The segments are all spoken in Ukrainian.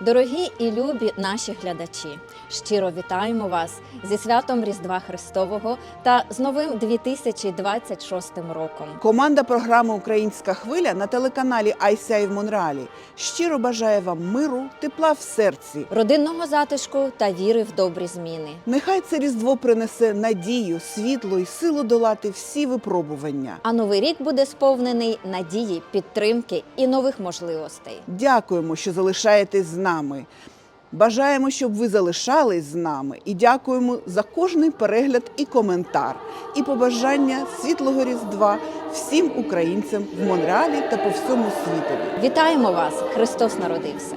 Дорогі і любі наші глядачі, щиро вітаємо вас зі святом Різдва Христового та з новим 2026 роком. Команда програми Українська хвиля на телеканалі ICI в Монреалі щиро бажає вам миру, тепла в серці. Родинного затишку та віри в добрі зміни. Нехай це різдво принесе надію, світло і силу долати всі випробування. А новий рік буде сповнений надії, підтримки і нових можливостей. Дякуємо, що залишаєтесь з нами. Бажаємо, щоб ви залишались з нами, і дякуємо за кожний перегляд і коментар, і побажання світлого різдва всім українцям в Монреалі та по всьому світу. Вітаємо вас! Христос народився!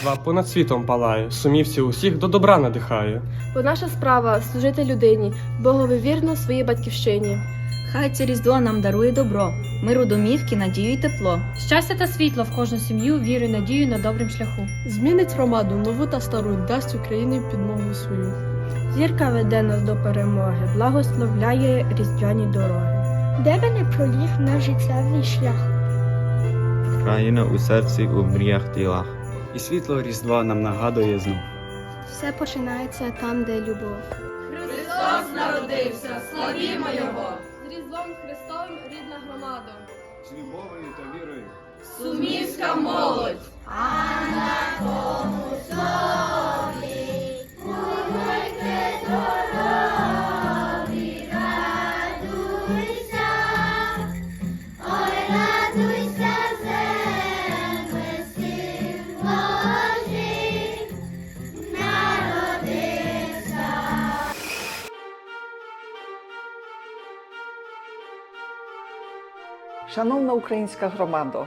Різдва понад світом палає, сумівці усіх до добра надихає. Бо наша справа служити людині, Богові вірно своїй батьківщині. Хай це різдво нам дарує добро, миру домівки, надію й тепло. Щастя та світло в кожну сім'ю, віру і надію на добрим шляху. Змінить громаду, нову та стару, дасть Україні підмогу свою. Зірка веде нас до перемоги, благословляє різдвяні дороги. Де би не проліг наш життєвий шлях. Країна у серці, у мріях ділах. І світло Різдва нам нагадує знов. Все починається там, де любов. Христос народився, славімо Його! З Різдвом Христовим рідна громада. З любов'ю та вірою. Сумівська молодь! Шановна українська громадо,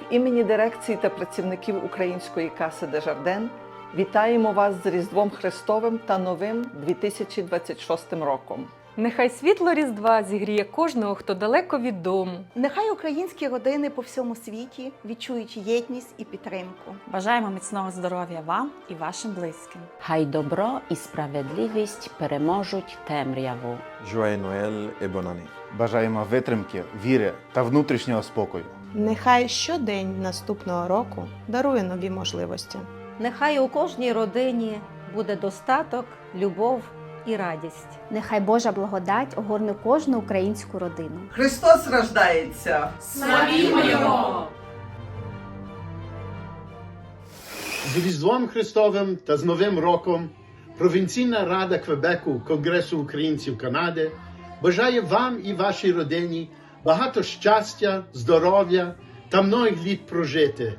в імені дирекції та працівників української каси Дежарден вітаємо вас з Різдвом Христовим та новим 2026 роком. Нехай світло Різдва зігріє кожного, хто далеко від дому. Нехай українські родини по всьому світі відчують єдність і підтримку. Бажаємо міцного здоров'я вам і вашим близьким. Хай добро і справедливість переможуть темряву. Bonne année. Бажаємо витримки, віри та внутрішнього спокою. Нехай щодень наступного року дарує нові можливості. Нехай у кожній родині буде достаток, любов і радість. Нехай Божа благодать огорне кожну українську родину. Христос рождається! Славімо Його! З Різдвом Христовим та з Новим роком Провінційна рада Квебеку Конгресу українців Канади бажає вам і вашій родині багато щастя, здоров'я та многих літ прожити.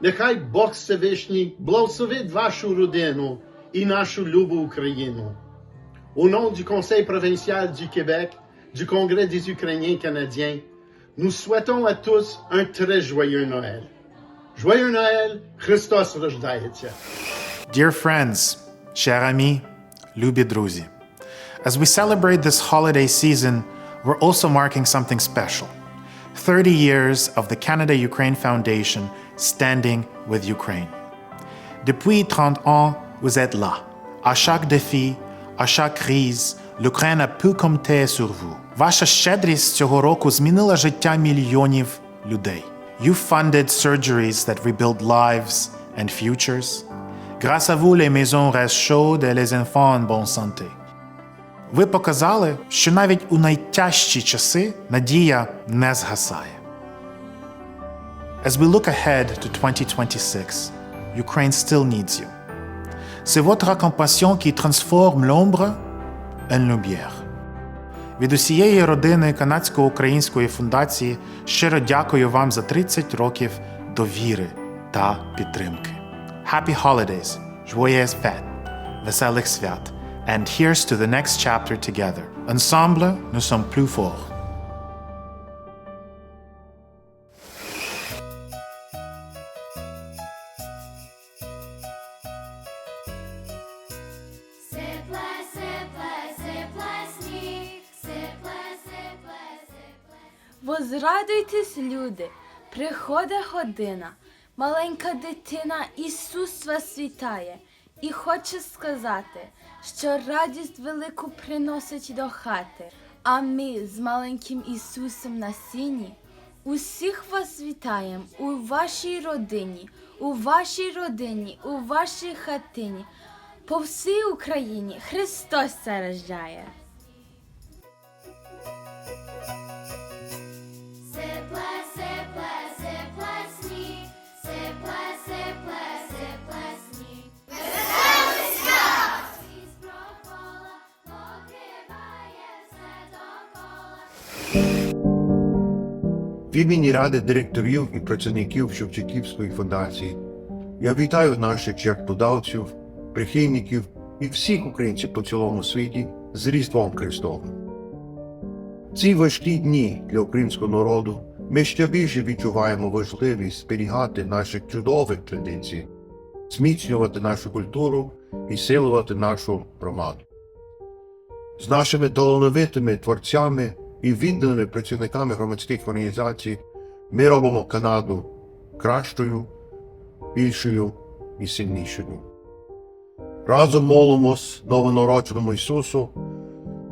Нехай Бог Всевишній благословить вашу родину і нашу любу Україну. Au nom du Conseil provincial du Québec, du Congrès des Ukrainiens canadiens, nous souhaitons à tous un très joyeux Noël. Joyeux Noël, Christos рождається. Dear friends, chers amis, любі друзі, as we celebrate this holiday season, we're also marking something special. 30 years of the Canada Ukraine Foundation standing with Ukraine. Depuis 30 ans, vous êtes là. À chaque défi, à chaque crise, l'Ukraine a pu compter sur vous. Ваша щедрість цього року змінила життя мільйонів людей. You funded surgeries that rebuild lives and futures. Grâce à vous, les maisons restent chaudes et les enfants en bonne santé. Ви показали, що навіть у найтяжчі часи надія не згасає. As we look ahead to 2026, Ukraine still needs you. C'est votre compassion qui transforme l'ombre en lumière. Від усієї родини канадсько-української фундації щиро дякую вам за 30 років довіри та підтримки. Happy Holidays, Joyeux Fêtes, Веселих свят, and here's to the next chapter together. Ensemble, nous sommes plus forts. Возрадуйтесь, люди, приходить година, маленька дитина Ісус вас вітає і хоче сказати, що радість велику приносить до хати. А ми з маленьким Ісусом на сині усіх вас вітаємо у вашій родині, у вашій родині, у вашій хатині. По всій Україні Христос заражає. Імені Ради директорів і працівників Шевченківської фундації я вітаю наших жертводавців, прихильників і всіх українців по цілому світі з Різдвом Христовим. Ці важкі дні для українського народу ми ще більше відчуваємо важливість зберігати наші чудові традиції, зміцнювати нашу культуру і силувати нашу громаду. З нашими талановитими творцями і відданими працівниками громадських організацій ми робимо Канаду кращою, більшою і сильнішою. Разом молимось новонародженому Ісусу,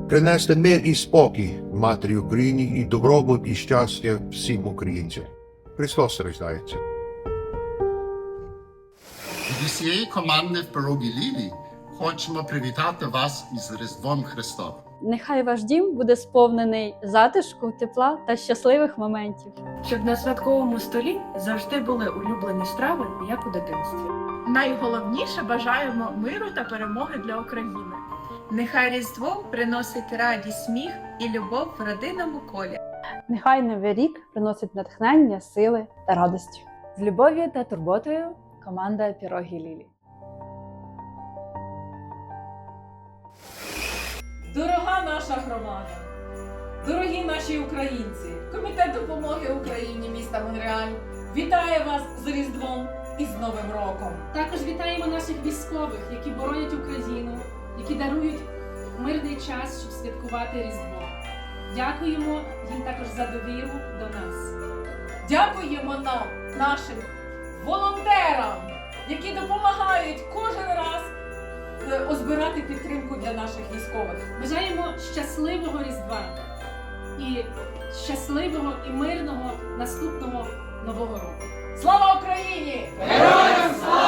принести мир і спокій Матері Україні і добробут і щастя всім українцям. Христос рождається. Від усієї команди в порогі Лілі хочемо привітати вас із Різдвом Христовим. Нехай ваш дім буде сповнений затишку, тепла та щасливих моментів. Щоб на святковому столі завжди були улюблені страви, як у дитинстві. Найголовніше бажаємо миру та перемоги для України. Нехай Різдво приносить радість, сміх і любов в родинному колі. Нехай новий рік приносить натхнення, сили та радості. З любов'ю та турботою команда Пірогі Лілі. Дорога наша громада, дорогі наші українці, Комітет допомоги Україні міста Монреаль вітає вас з Різдвом і з Новим роком. Також вітаємо наших військових, які боронять Україну, які дарують мирний час, щоб святкувати Різдво. Дякуємо їм також за довіру до нас. Дякуємо нам, нашим волонтерам, які допомагають кожен раз озбирати підтримку для наших військових. Бажаємо щасливого Різдва і щасливого і мирного наступного нового року. Слава Україні! Героям слава!